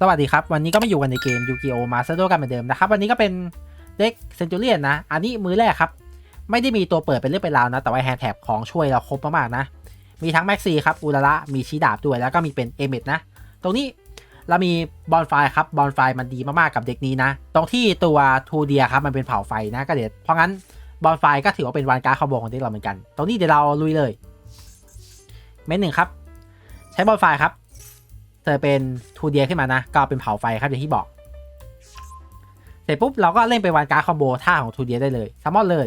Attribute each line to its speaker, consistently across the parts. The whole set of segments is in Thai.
Speaker 1: สวัสดีครับ วันนี้ก็มาอยู่กันในเกมยูกิโอมาสเตอร์กันเหมือนเดิมนะครับ วันนี้ก็เป็นเด็กเซนจูเรียนนะ อันนี้มือแรกครับ ไม่ได้มีตัวเปิดเป็นเรื่องเป็นราวนะ แต่ว่าแฮนด์แท็บของช่วยเราครบมากๆนะ มีทั้งแม็กซี่ครับอูลระมีชีดาบด้วยแล้วก็มีเป็นเอเมดนะ ตรงนี้เรามีบอลไฟครับบอลไฟมันดีมากๆกับเด็กนี้นะ ตรงที่ตัวทูเดียครับมันเป็นเผาไฟนะก็เดี๋ยวเพราะงั้นบอลไฟก็ถือว่าเป็นวันการ์ดคอมโบของเด็กเราเหมือนกัน ตรงนี้เดี๋ยวเราลุยเลย เม็ดหนึ่งครับ ใช้บอลไฟครับ เธอเป็นทูเดียขึ้นมานะ ก็เป็นเผาไฟครับอย่างที่บอก เสร็จปุ๊บเราก็เล่นไปวันการ์ดคอมโบท่าของทูเดียได้เลยซัมมอนเลย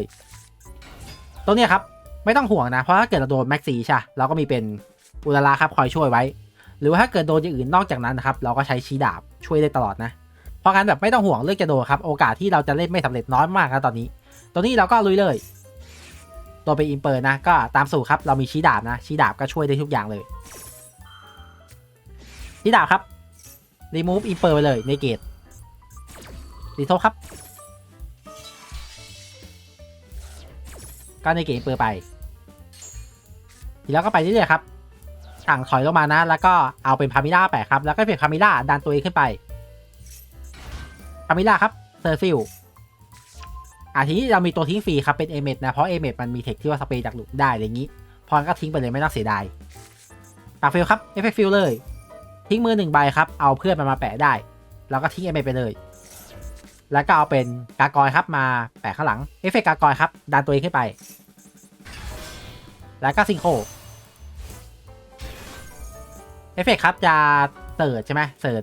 Speaker 1: ตรงนี้ครับไม่ต้องห่วงนะ เพราะถ้าเกิดเราโดนแม็กซีใช่เราก็มีเป็นอุลาราครับคอยช่วยไว้ หรือว่าถ้าเกิดโดนอย่างอื่นนอกจากนั้นนะครับเราก็ใช้ชีดาบช่วยได้ตลอดนะ เพราะงั้นแบบไม่ต้องห่วงเรื่องจะโดนครับโอกาสที่เราจะเล่นไม่สำเร็จน้อยมากครับตอนนี้ตรงนี้เราก็ลุยเลยตัวเป็นอินเปอร์นะก็ตามสูตรครับเรามีชีดาบนะชีดาบก็ช่วยได้ทุกอย่างเลย ชีดาบครับ remove อิเปอร์ไปเลยในเกตรีโทครับก็ในเกตอิเปอร์ไป ทีแล้วก็ไปเรื่อยๆครับต่างถอยลงมานะ แล้วก็เอาเป็นพามิล่าแปะครับ แล้วก็เป็นพามิล่าดันตัวเองขึ้นไปพามิล่าครับเซอร์ฟิลอะทีนี้เรามีตัวทิ้งฟรีครับเป็นเอเมดนะเพราะเอเมดมันมีเทคที่ว่าสเปรย์จากหลุมได้อะไรอย่างนี้พอก็ทิ้งไปเลยไม่ต้องเสียดายปากฟิลครับเอฟเฟกฟิลเลย ทิ้งมือหนึ่งใบครับ เอาเพื่อนมันมาแปะได้ แล้วก็ทิ้งเอเมดไปเลย แล้วก็เอาเป็นกากอยครับมาแปะข้างหลัง เอฟเฟกกากอยครับ ดันตัวเองขึ้นไป แล้วก็ซิงโคเอฟเฟกครับจะเสิร์ชใช่ไหมเสิร์ช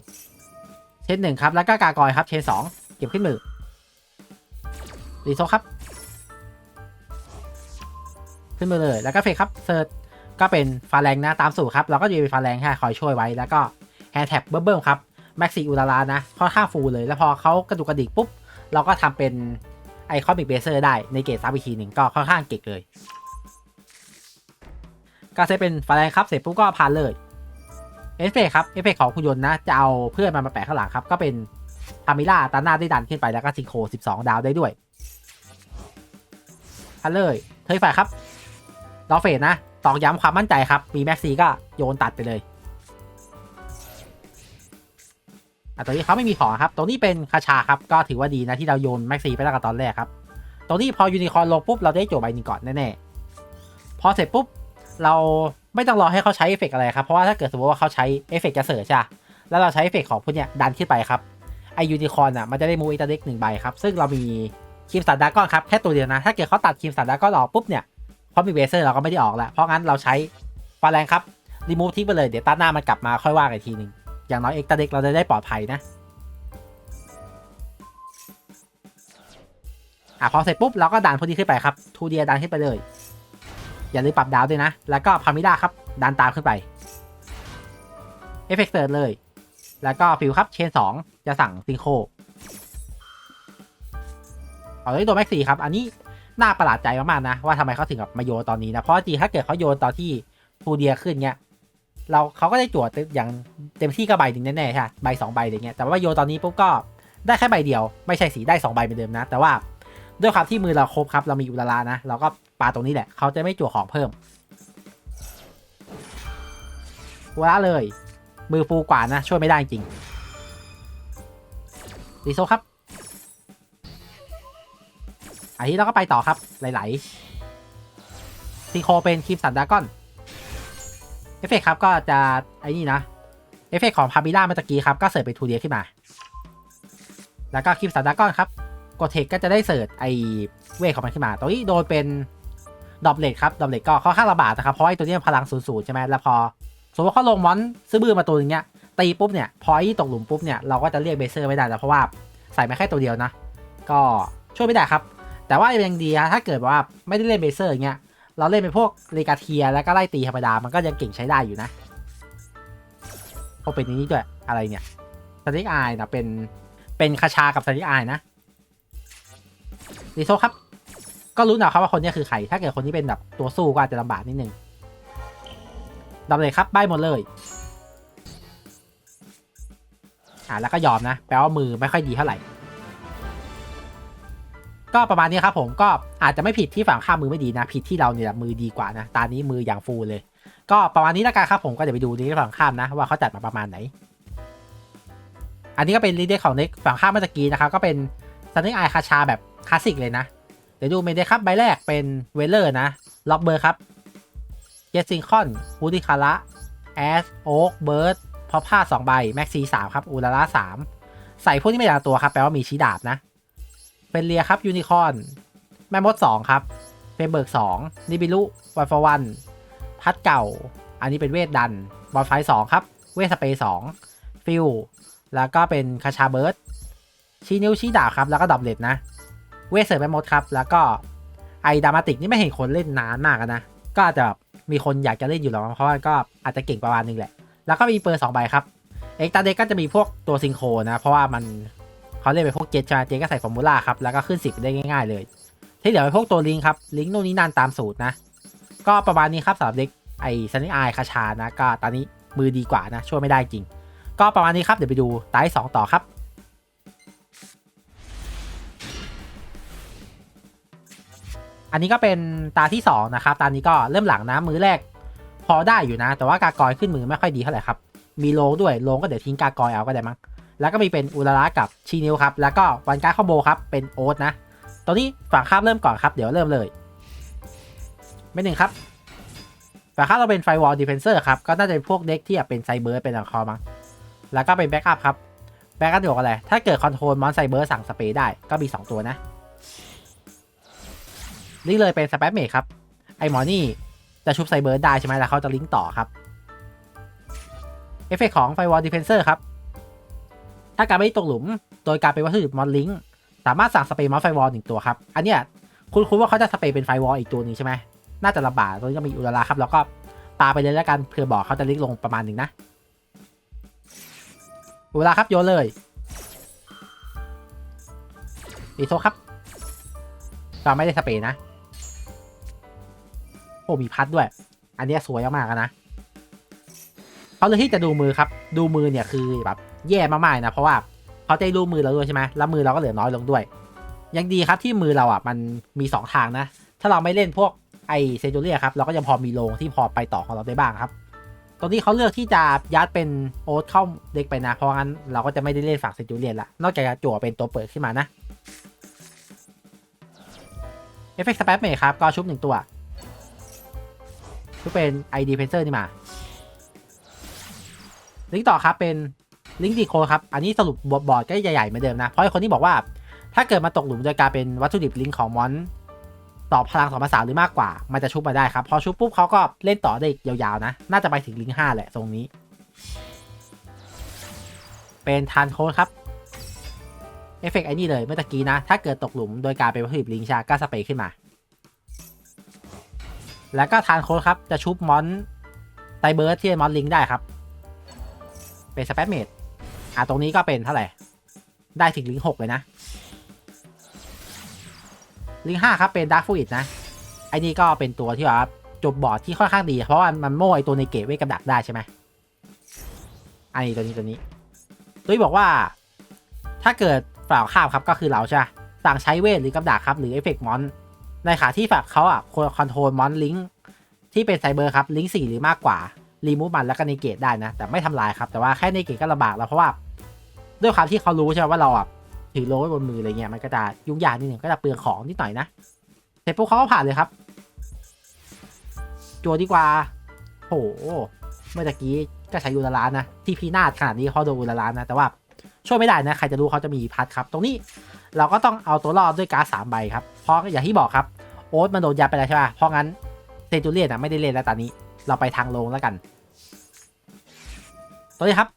Speaker 1: เชนหนึ่งครับ แล้วก็กากอยครับ เชนสองเก็บขึ้นมือ รีโซครับ ขึ้นมือเลย แล้วก็เฟกครับ เสิร์ช ก็เป็นฟาแรงนะตามสูตรครับ เราก็จะมีฟาแรงแค่คอยช่วยไว้แล้วก็แฮนด์แท็บเบิ่มครับแม็กซี่อุลารานะค่อนข้างฟูลเลย แล้วพอเขากระดุกกระดิกปุ๊บ เราก็ทำเป็นไอคอนบิกเบเซอร์ได้ในเกตซับอีกทีหนึ่งก็ค่อนข้างเก่งเลย ก็จะเป็นฟาแรงครับเสร็จปุ๊บก็ผ่านเลยเอฟเฟกครับเอฟเฟกของคุณยนต์นะจะเอาเพื่อนมันมาแปะข้างหลังครับ ก็เป็นพามิล่าตาหน้าได้ดันขึ้นไปแล้วก็ซิงโค12 ดาวได้ด้วยทันเลยเทยฝ่ายครับดอเฟสนะ ตอกย้ำความมั่นใจครับ มีแม็กซีก็โยนตัดไปเลยอะตรงนี้เขาไม่มีของครับ ตรงนี้เป็นคาชาครับ ก็ถือว่าดีนะที่เราโยนแม็กซีไปตั้งแต่ตอนแรกครับ ตรงนี้พอยูนิคอร์ลงปุ๊บเราได้โจใบหนึ่งก่อนแน่ๆ พอเสร็จปุ๊บเราไม่ต้องรอให้เขาใช้เอฟเฟกต์อะไรครับ เพราะว่าถ้าเกิดสมมติว่าเขาใช้เอฟเฟกต์จะเสิร์ชอะแล้วเราใช้เอฟเฟกต์ของพวกเนี้ยดันขึ้นไปครับ ไอยูนิคอร์นอะมันจะได้มูอิตาเด็กหนึ่งใบครับ ซึ่งเรามีคิมสันดากอนครับแค่ตัวเดียวนะ ถ้าเกิดเขาตัดคิมสันดากอนออกปุ๊บเนี่ย เพราะมีเวเซอร์เราก็ไม่ได้ออกแล้ว เพราะงั้นเราใช้ฟาแรงครับรีมูฟทิ้งไปเลยเดี๋ยวตาหน้ามันกลับมาค่อยว่ากันทีหนึ่งอย่างน้อยเอ็กตาเด็กเราจะได้ปลอดภัยนะอะพอเสร็จปุ๊บเราก็ดันพวกนี้ขึ้นไปครับทูเดียดันขึ้นไปเลย อย่าลืมปรับดาวด้วยนะ แล้วก็พามิด้าครับดันตามขึ้นไปเอฟเฟกต์เติร์ดเลย แล้วก็ฟิวครับเชนสองจะสั่งซิงโคเอาเลยตัวแม็กซี่ครับ อันนี้ น่าประหลาดใจมากๆนะ ว่าทำไมเขาถึงกับมาโยนตอนนี้นะ เพราะจริงถ้าเกิดเขาโยนตอนที่ทูเดียขึ้นเงี้ยเราเขาก็ได้จวดอย่างเต็มที่ก็ใบหนึ่งแน่ๆใช่ใบสองใบอะไรเงี้ยแต่ว่าโยนตอนนี้ปุ๊บก็ได้แค่ใบเดียว ไม่ใช่สีได้สองใบเหมือนเดิมนะ แต่ว่าด้วยความที่มือเราครบครับ เรามีอุลาลานะ เราก็ปาตรงนี้แหละเขาจะไม่จวดของเพิ่มอุลาเลย มือฟูกว่านะ ช่วยไม่ได้จริงดีโซครับ อันนี้เราก็ไปต่อครับไหลๆซิงโคเป็นคลิปสันดากอน เอฟเฟกครับก็จะไอ้นี่นะ เอฟเฟกของพาบิล่าเมื่อกี้ครับก็เสิร์ฟเป็นทูเดียขึ้นมา แล้วก็คลิปสันดากอนครับกดเทคก็จะได้เสิร์ฟไอเวทของมันขึ้นมาตรงนี้โดนเป็นดอบเลกครับดอบเลกก็ค่อนข้างระบาดนะครับ เพราะไอตัวนี้พลังศูนย์ศูนย์ใช่ไหมแล้วพอสมมติว่าเขาลงมอนซื้อบือมาตัวนึงเนี้ยตีปุ๊บเนี่ยพอไอ้ตกหลุมปุ๊บเนี่ยเราก็จะเรียกเบเซอร์ไม่ได้แล้วเพราะว่าใส่มาแค่ตัวเดียวนะ ก็ช่วยไม่ได้ครับ แต่ว่ายังดีนะถ้าเกิดว่าไม่ได้เล่นเบเซอร์อย่างเงี้ยเราเล่นเป็นพวกเลกาเทียแล้วก็ไล่ตีธรรมดามันก็ยังเก่งใช้ได้อยู่นะเพราะเป็นนี้ด้วยอะไรเนี่ยสติกอายนะเป็นเป็นคาชากับสติกอายนะดีโซครับ ก็รู้นะครับว่าคนนี้คือใคร ถ้าเกิดคนนี้เป็นแบบตัวสู้ก็อาจจะลำบากนิดนึงดับเลยครับใบหมดเลยอ่าแล้วก็ยอมนะ แปลว่ามือไม่ค่อยดีเท่าไหร่ ก็ประมาณนี้ครับผมก็อาจจะไม่ผิดที่ฝั่งข้ามมือไม่ดีนะ ผิดที่เราเนี่ยมือดีกว่านะ ตานี้มืออย่างฟูเลย ก็ประมาณนี้แล้วกันครับผมก็เดี๋ยวไปดูที่ฝั่งข้ามนะ ว่าเขาจัดมาประมาณไหน อันนี้ก็เป็นรีเดของเด็กฝั่งข้ามเมื่อตะกี้นะครับก็เป็นซันนี่ไอคาชาแบบคลาสสิกเลยนะ เดี๋ยวดูเมนเดครับใบแรกเป็นเวลเลอร์นะล็อกเบอร์ครับเจสซิงคอนฮูดิคาระแอสโอ๊กเบิร์ดพอผ้าสองใบแม็กซีสามครับอูลาร่าสามใส่พวกนี้ไม่ละตัวครับแปลว่ามีชี้ดาบนะ เป็นเรียครับยูนิคอนแม่มดสองครับเฟเบิร์กสองนิบิลุวันฟอวันพัดเก่า อันนี้เป็นเวทดัน บอลไฟสองครับ เวทสเปย์สองฟิลแล้วก็เป็นคาชาเบิร์ดชี้นิ้วชี้ดาบครับ แล้วก็ดอบเลดนะ เวทเสริมแม่มดครับ แล้วก็ไอดามาติกนี่ไม่เห็นคนเล่นนานมากนะ ก็อาจจะแบบมีคนอยากจะเล่นอยู่หรอกเพราะว่าก็อาจจะเก่งประมาณนึงแหละ แล้วก็มีเปอร์สองใบครับ เอ็กตาเด็กก็จะมีพวกตัวซิงโครนะ เพราะว่ามัน เขาเล่นเป็นพวกเจตใช่ไหมเจก็ใส่ฟอร์มูล่าครับแล้วก็ขึ้นสิบได้ง่าย ๆ เลย ที่เหลือเป็นพวกตัวลิงครับลิงนู่นนี่นั่นตามสูตรนะ ก็ประมาณนี้ครับสำหรับเด็กไอซันนี่ไอคาชานะก็ตอนนี้มือดีกว่านะช่วยไม่ได้จริง ก็ประมาณนี้ครับเดี๋ยวไปดูตาที่สองต่อครับอันนี้ก็เป็นตาที่สองนะครับ ตานี้ก็เริ่มหลังนะมือแรก พอได้อยู่นะ แต่ว่ากากอยขึ้นมือไม่ค่อยดีเท่าไหร่ครับ มีโลด้วย โลก็เดี๋ยวทิ้งกากอยเอาก็ได้มั้ง แล้วก็มีเป็นอุลาระกับชีนิวครับ แล้วก็วันการ์คอมโบครับ เป็นโอ๊ตนะ ตอนนี้ฝั่งข้ามเริ่มก่อนครับ เดี๋ยวเริ่มเลยไม่หนึ่งครับฝั่งข้ามเราเป็นไฟวอลดีเฟนเซอร์ครับ ก็น่าจะเป็นพวกเด็กที่เป็นไซเบอร์เป็นอังคอมั้ง แล้วก็เป็นแบ็กอัพครับ แบ็กอัพเดี๋ยวอะไร ถ้าเกิดคอนโทรลมอนไซเบอร์สั่งสเปรย์ได้ก็มี 2 ตัวนะ นี่เลยเป็นสเปซเมทครับ ไอหมอนี่จะชุบไซเบอร์ได้ใช่ไหมแล้วเขาจะลิงก์ต่อครับ เอฟเฟกของไฟวอลดีเฟนเซอร์ครับ ถ้าการไม่ตกหลุม โดยการเป็นวัตถุดิบมอนลิงสามารถสั่งสเปรย์มอนไฟวอลหนึ่งตัวครับ อันเนี้ยคุณคุณว่าเขาจะสเปรย์เป็นไฟวอลอีกตัวหนึ่งใช่ไหมน่าจะลำบากตรงนี้ก็มีอุลาราครับ แล้วก็ปาไปเลยแล้วกันเผื่อบอกเขาจะลิกลงประมาณหนึ่งนะอุลาราครับโยนเลยดีโซครับเราไม่ได้สเปรย์นะโอ้มีพัดด้วย อันเนี้ยสวยมากๆอะนะเขาเลยที่จะดูมือครับ ดูมือเนี่ยคือแบบ แย่มากๆนะเพราะว่าเขาได้รูมือเราด้วยใช่ไหมแล้วมือเราก็เหลือน้อยลงด้วย ยังดีครับที่มือเราอะมันมี 2 ทางนะ ถ้าเราไม่เล่นพวกไอเซนจูเรียครับเราก็ยังพอมีโลงที่พอไปต่อของเราได้บ้างครับตรงนี้เขาเลือกที่จะยัดเป็นโอ๊ตเข้าเด็กไปนะ เพราะงั้นเราก็จะไม่ได้เล่นฝั่งเซนจูเรียนละนอกจากจะจั่วเป็นตัวเปิดขึ้นมานะเอฟเฟกต์สเปซเมครับก็ชุบหนึ่งตัวชุบเป็น ID p e n c e r นี่มาลิงต่อครับเป็น ลิงก์ดีโคครับ อันนี้สรุปบทบอร์ดก็ใหญ่ๆเหมือนเดิมนะ เพราะคนที่บอกว่า ถ้าเกิดมาตกหลุมโดยการเป็นวัตถุดิบลิงก์ของมอนต่อพลังสองภาษาหรือมากกว่า มันจะชุบมาได้ครับ พอชุบปุ๊บเขาก็เล่นต่อได้ยาวๆนะ น่าจะไปถึงลิงก์ห้าแหละตรงนี้ เป็นทานโค้ดครับ เอฟเฟกต์ไอ้นี่เลยเมื่อตะกี้นะ ถ้าเกิดตกหลุมโดยการเป็นวัตถุดิบลิงก์ชาก็สเปรย์ขึ้นมา แล้วก็ทานโค้ดครับ จะชุบมอนไตเบิร์ดที่มอนลิงก์ได้ครับ เป็นสเปซเมด อะตรงนี้ก็เป็นเท่าไหร่ ได้ถึงลิงหกเลยนะ ลิงห้าครับเป็นดาร์ฟูอิดนะ ไอ้นี่ก็เป็นตัวที่ว่าจบบอร์ดที่ค่อนข้างดี เพราะว่ามันโม่ไอตัวในเกตเวทกับดักได้ใช่ไหมไอ้ตัวนี้ตัวนี้ตุ้ยบอกว่า ถ้าเกิดฝ่าข้ามครับก็คือเราใช่ไหมสั่งใช้เวทหรือกับดักครับหรือเอฟเฟกต์มอนในขาที่ฝักเขาอะควรคอนโทรลมอนลิงที่เป็นไซเบอร์ครับลิงสี่หรือมากกว่ารีมูฟมันแล้วก็ในเกตได้นะ แต่ไม่ทำลายครับ แต่ว่าแค่ในเกตก็ลำบากแล้วเพราะว่า ด้วยความที่เขารู้ใช่ไหมว่าเราอะถือโลไว้บนมืออะไรเงี้ยมันก็จะยุ่งยากนิดหนึ่งก็จะเปลืองของนิดหน่อยนะเสร็จปุ๊บเขาก็ผ่านเลยครับ จัวดีกว่าโหเมื่อกี้ก็ใช้ยูราลานนะที่พีนาดขนาดนี้เขาโดนยูราลานนะแต่ว่าช่วยไม่ได้นะใครจะรู้เขาจะมีพัดครับ ตรงนี้เราก็ต้องเอาตัวรอดด้วยการ์ดสามใบครับเพราะอย่างที่บอกครับโอ๊ตมันโดนยัดไปแล้วใช่ป่ะเพราะงั้นเซนจูเลียนอะไม่ได้เล่นแล้วตอนนี้ เราไปทางลงแล้วกัน ตัวนี้ครับ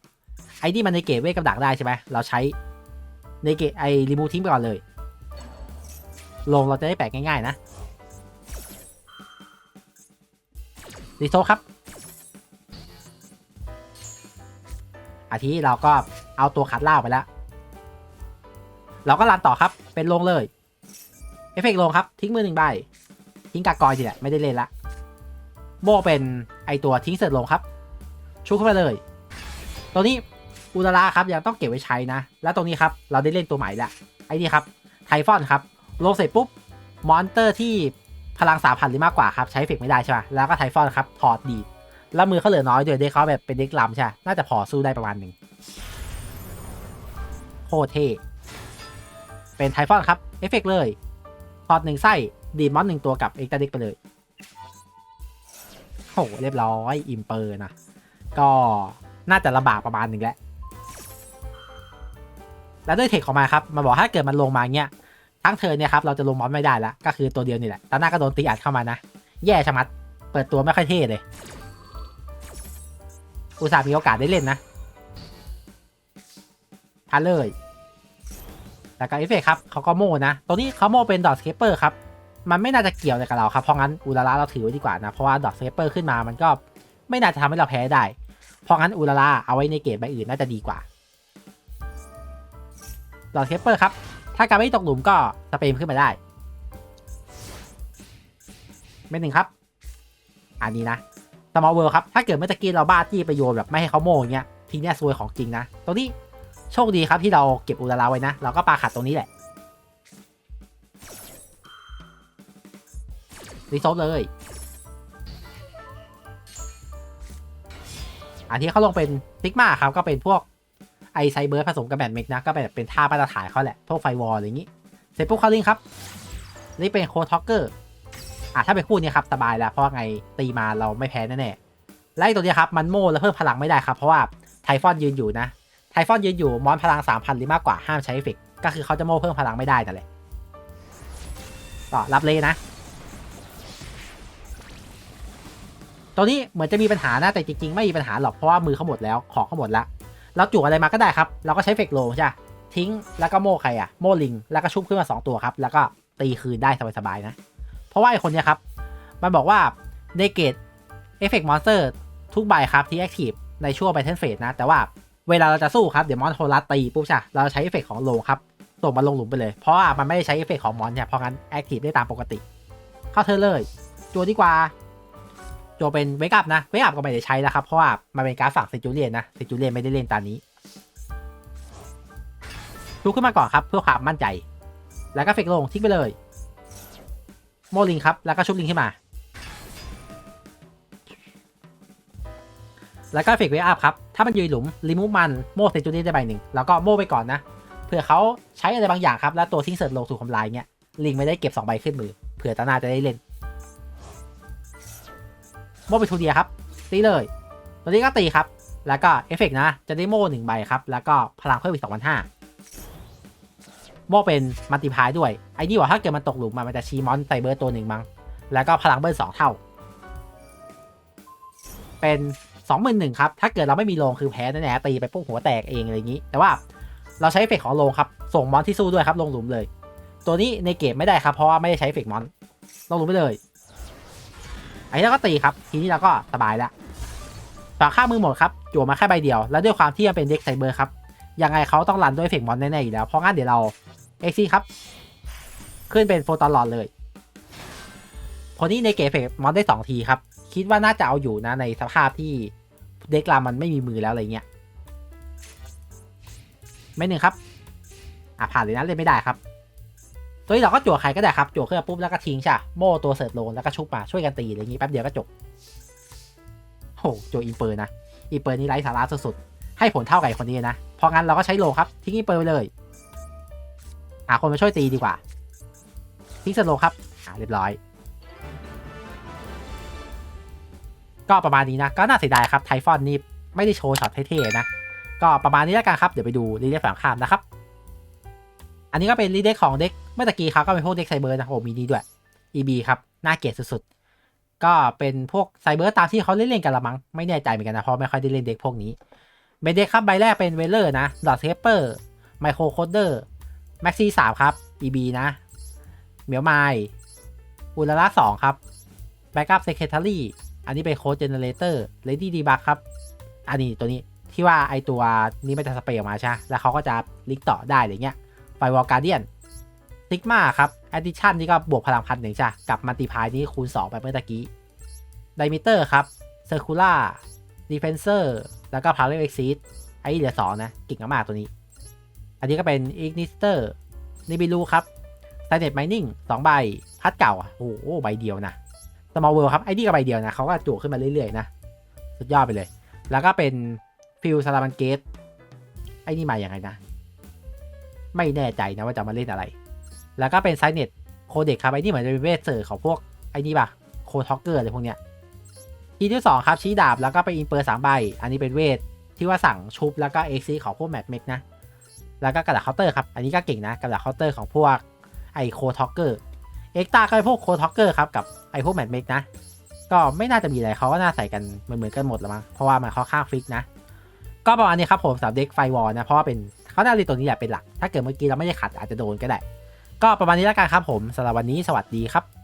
Speaker 1: ไอ้นี่มันในเกตเวทกับดักได้ใช่ไหมเราใช้ในเกตไอรีมูทิ้งไปก่อนเลย ลงเราจะได้แปลกง่ายๆนะรีโซครับ อาทิเราก็เอาตัวขัดล่าไปแล้ว เราก็รันต่อครับ เป็นลงเลย เอฟเฟกลงครับ ทิ้งมือหนึ่งใบ ทิ้งกากอยสิแหละไม่ได้เล่นละโบเป็นไอตัวทิ้งเสร็จลงครับชุบเข้าไปเลย ตัวนี้ อุลาราครับยังต้องเก็บไว้ใช้นะ แล้วตรงนี้ครับเราได้เล่นตัวใหม่ละไอ้นี่ครับไทฟอนครับลงเสร็จปุ๊บมอนเตอร์ที่พลังสามพันหรือมากกว่าครับใช้เอฟเฟกต์ไม่ได้ใช่ป่ะแล้วก็ไทฟอนครับถอดดีดแล้วมือเขาเหลือน้อยโดยเด็กเขาแบบเป็นเด็กลำใช่น่าจะพอสู้ได้ประมาณหนึ่งโคตรเท่เป็นไทฟอนครับเอฟเฟกเลยพอดหนึ่งไส้ดีดมอนหนึ่งตัวกับเอ็กตาดิกไปเลยโหเรียบร้อยอิมเปอร์นะก็น่าจะลำบากประมาณหนึ่งแหล้ว แล้วด้วยเทคของมันครับมาบอกถ้าเกิดมันลงมาเงี้ยทั้งเธอเนี่ยครับเราจะลงมอนไม่ได้แล้วก็คือตัวเดียวนี่แหละตาหน้าก็โดนตีอัดเข้ามานะ แย่ชะมัด เปิดตัวไม่ค่อยเท่เลยอุตส่าห์มีโอกาสได้เล่นนะพาเลยแล้วก็เอฟเฟกครับเขาก็โม่นะ ตัวนี้เขาโม่เป็นดอทสเคปเปอร์ครับ มันไม่น่าจะเกี่ยวอะไรกับเราครับ เพราะงั้นอุลาระเราถือไว้ดีกว่านะ เพราะว่าดอทสเคปเปอร์ขึ้นมามันก็ไม่น่าจะทำให้เราแพ้ได้ เพราะงั้นอุลาระเอาไว้ในเกมใบอื่นน่าจะดีกว่า ดอทสเคปเปอร์ครับ ถ้าการไม่ตกหลุมก็สเปรมขึ้นมาได้เม็ดหนึ่งครับ อันนี้นะสมอลเวิร์ครับ ถ้าเกิดเมื่อตะกี้เราบ้าจี้ไปโยนแบบไม่ให้เขาโม่อย่างเงี้ย ทีเนี้ยซวยของจริงนะ ตรงนี้โชคดีครับที่เราเก็บอุลาราไว้นะ เราก็ปาขัดตรงนี้แหละ รีโซฟเลย อันที่เขาลงเป็นซิกมาครับ ก็เป็นพวก ไอไซเบิร์ดผสมกับแบทเมกนะก็เป็นเป็นท่ามาตรฐานเขาแหละ พวกไฟวอลอะไรอย่างงี้ เสร็จปุ๊บเขาลิงครับ นี่เป็นโคท็อกเกอร์อะถ้าเป็นคู่นี้ครับสบายแล้วเพราะไงตีมาเราไม่แพ้แน่ๆและไอ้ตัวนี้ครับมันโม่แล้วเพิ่มพลังไม่ได้ครับเพราะว่าไทฟอนยืนอยู่นะไทฟอนยืนอยู่มอนพลัง 3,000 หรือมากกว่าห้ามใช้เอฟเฟกก็คือเขาจะโม่เพิ่มพลังไม่ได้แต่นแหละก็รับเลยนะตัวนี้เหมือนจะมีปัญหานะแต่จริงๆ ไม่มีปัญหาหรอกเพราะว่ามือเขาหมดแล้วของเขาหมดแล้ว เราจุอะไรมาก็ได้ครับ เราก็ใช้เฟกโลใช่ ทิ้งแล้วก็โม่ใครอะโม่ลิง แล้วก็ชุบขึ้นมาสองตัวครับ แล้วก็ตีคืนได้สบายๆนะ เพราะว่าไอคนเนี้ยครับ มันบอกว่าในเกตเอฟเฟกต์มอนสเตอร์ทุกใบครับที่แอคทีฟในช่วงไบเทนเฟสนะ แต่ว่าเวลาเราจะสู้ครับ เดี๋ยวมอนโทรัสตีปุ๊บใช่เราใช้เอฟเฟกต์ของโลครับส่งมาลงหลุมไปเลย เพราะว่ามันไม่ได้ใช้เอฟเฟกต์ของมอนเนี่ยเพราะงั้นแอคทีฟได้ตามปกติ เข้าเธอเลยจัวดีกว่า จัวเป็นเวกัพนะเวกัพก็ไม่ได้ใช้แล้วครับ เพราะว่ามันเป็นการฝั่งเซจูเลียนนะเซจูเลียนไม่ได้เล่นตอนนี้ชุบขึ้นมาก่อนครับ เพื่อความมั่นใจ แล้วก็เฟกลงทิ้งไปเลย โมลิงครับ แล้วก็ชุบลิงขึ้นมา แล้วก็เฟกเวอัพครับ ถ้ามันยืนหลุมรีมูฟมันโมเซจูรี่ได้ใบหนึ่งแล้วก็โมไปก่อนนะเผื่อเขาใช้อะไรบางอย่างครับ แล้วตัวทิ้งเสร็จลงถูกทำลายเงี้ยลิงไม่ได้เก็บ2ใบขึ้นมือเผื่อตาหน้าจะได้เล่น โม่ไปทูเดียครับ ตีเลย ตัวนี้ก็ตีครับ แล้วก็เอฟเฟกนะ จะได้โม่หนึ่งใบครับ แล้วก็พลังเพิ่มอีก2 5 0 0โม่เป็นมัลติพายด้วย ไอ้นี่ว่าถ้าเกิดมันตกหลุมมามันจะชีมอนไซเบอร์ตัวหนึ่งมั้ง แล้วก็พลังเบิร์สองเท่า เป็นสองหมื่นหนึ่งครับ ถ้าเกิดเราไม่มีโลงคือแพ้แน่ๆตีไปปุ๊บหัวแตกเองอะไรอย่างนี้ แต่ว่าเราใช้เอฟเฟกของโลงครับ ส่งมอนที่สู้ด้วยครับลงหลุมเลย ตัวนี้ในเกมไม่ได้ครับ เพราะว่าไม่ได้ใช้เอฟเฟกมอน ลงหลุมไปเลย ไอ้แล้วก็ตีครับ ทีนี้เราก็สบายแล้วฝากค่ามือหมดครับจั่วมาแค่ใบเดียว แล้วด้วยความที่มันเป็นเด็กไซเบอร์ครับยังไงเขาต้องรันด้วยเฟกมอนแน่ๆอยู่แล้ว เพราะงั้นเดี๋ยวเราเอ็กซี่ครับ ขึ้นเป็นโฟตอนหลอดเลยคนนี้ในเกมเฟกมอนได้ 2 ทีครับ คิดว่าน่าจะเอาอยู่นะในสภาพที่เด็กลามันไม่มีมือแล้วอะไรเงี้ยไม่หนึ่งครับ อะผ่านเลยนะเล่นไม่ได้ครับ ตัวนี้เราก็จั่วใครก็ได้ครับจั่วขึ้นมาปุ๊บแล้วก็ทิ้งใช่โม่ตัวเสิร์ฟโลแล้วก็ชุบมาช่วยกันตีอะไรอย่างงี้แป๊บเดียวก็จบโอ้จั่วอินเปอร์นะอินเปอร์นี่ไร้สาระสุดๆให้ผลเท่ากับไอ้คนนี้นะเพราะงั้นเราก็ใช้โลครับทิ้งอินเปอร์ไปเลยหาคนมาช่วยตีดีกว่าทิ้งสโลครับอ่าเรียบร้อย ก็ประมาณนี้นะ ก็น่าเสียดายครับไทฟอนนี่ไม่ได้โชว์ช็อตเท่ๆนะ ก็ประมาณนี้แล้วกันครับ เดี๋ยวไปดูรีเด็กฝั่งข้ามนะครับ อันนี้ก็เป็นรีเด็กของเด็กเมื่อตะกี้ครับก็เป็นพวกเด็กไซเบอร์นะโอ้มีนี่ด้วย EB ครับน่าเกลียดสุดๆ ก็เป็นพวกไซเบอร์ตามที่เขาเล่นๆกันละมั้งไม่แน่ใจเหมือนกันนะเพราะไม่ค่อยได้เล่นเด็กพวกนี้เบเด็กครับใบแรกเป็นเวเลอร์นะดอทเทปเปอร์ไมโครโคดเดอร์แม็กซี่สามครับ EB นะเหมียวไมอุลาร่าสองครับแบ็กอัพเซเคทารี่อันนี้เป็นโค้ดเจเนเรเตอร์เลดี้ดีบักครับอันนี้ตัวนี้ที่ว่าไอตัวนี้มันจะสเปรย์ออกมาใช่แล้วเขาก็จะลิงก์ต่อได้อะไรเงี้ย ไฟวอลการเดียนซิกมาครับแอดดิชันนี่ก็บวกพลังพันหนึ่งใช่กับมัลติพายนี่คูณ 2 ไปเมื่อตะกี้ไดมิเตอร์ครับเซอร์คูล่าดีเฟนเซอร์แล้วก็พาวเวอร์เอ็กซิสไอ้เหลือสองนะเก่งมากตัวนี้ อันนี้ก็เป็นอิกนิสเตอร์นิบิลูครับไซเนตไมนิ่งสองใบ พัดเก่าอะโอ้โห ใบเดียวนะสมอลเวิร์ครับ ไอ้นี่ก็ใบเดียวนะเขาก็จู่ขึ้นมาเรื่อยๆนะ สุดยอดไปเลย แล้วก็เป็นฟิลซาลามันเกตไอ้นี่มาอย่างไรนะ ไม่แน่ใจนะว่าจะมาเล่นอะไร แล้วก็เป็นไซเน็ตโคเด็กครับไอ้นี่เหมือนจะเป็นเวทเซอร์ของพวกไอ้นี่ปะโคท็อกเกอร์อะไรพวกเนี้ยทีที่สองครับชี้ดาบแล้วก็ไปอินเปอร์สามใบ อันนี้เป็นเวทที่ว่าสั่งชุบแล้วก็เอ็กซีของพวกแมทเมกนะ แล้วก็กระดาษเคาน์เตอร์ครับ อันนี้ก็เก่งนะกระดาษเคาน์เตอร์ของพวกไอโคท็อกเกอร์เอ็กตาก็ไอพวกโคท็อกเกอร์ครับกับไอพวกแมทเมกนะ ก็ไม่น่าจะมีอะไรเขาก็น่าใส่กันเหมือนๆกันหมดละมั้งเพราะว่ามันค่อนข้างฟิกนะ ก็ประมาณนี้ครับผมสำหรับเด็กไฟวอลนะเพราะว่าเป็น เขาน่าจะเล่นตัวนี้แหละเป็นหลัก ถ้าเกิดเมื่อกี้เราไม่ได้ขัดอาจจะโดนก็ได้ ก็ประมาณนี้แล้วกันครับผมสำหรับวันนี้สวัสดีครับ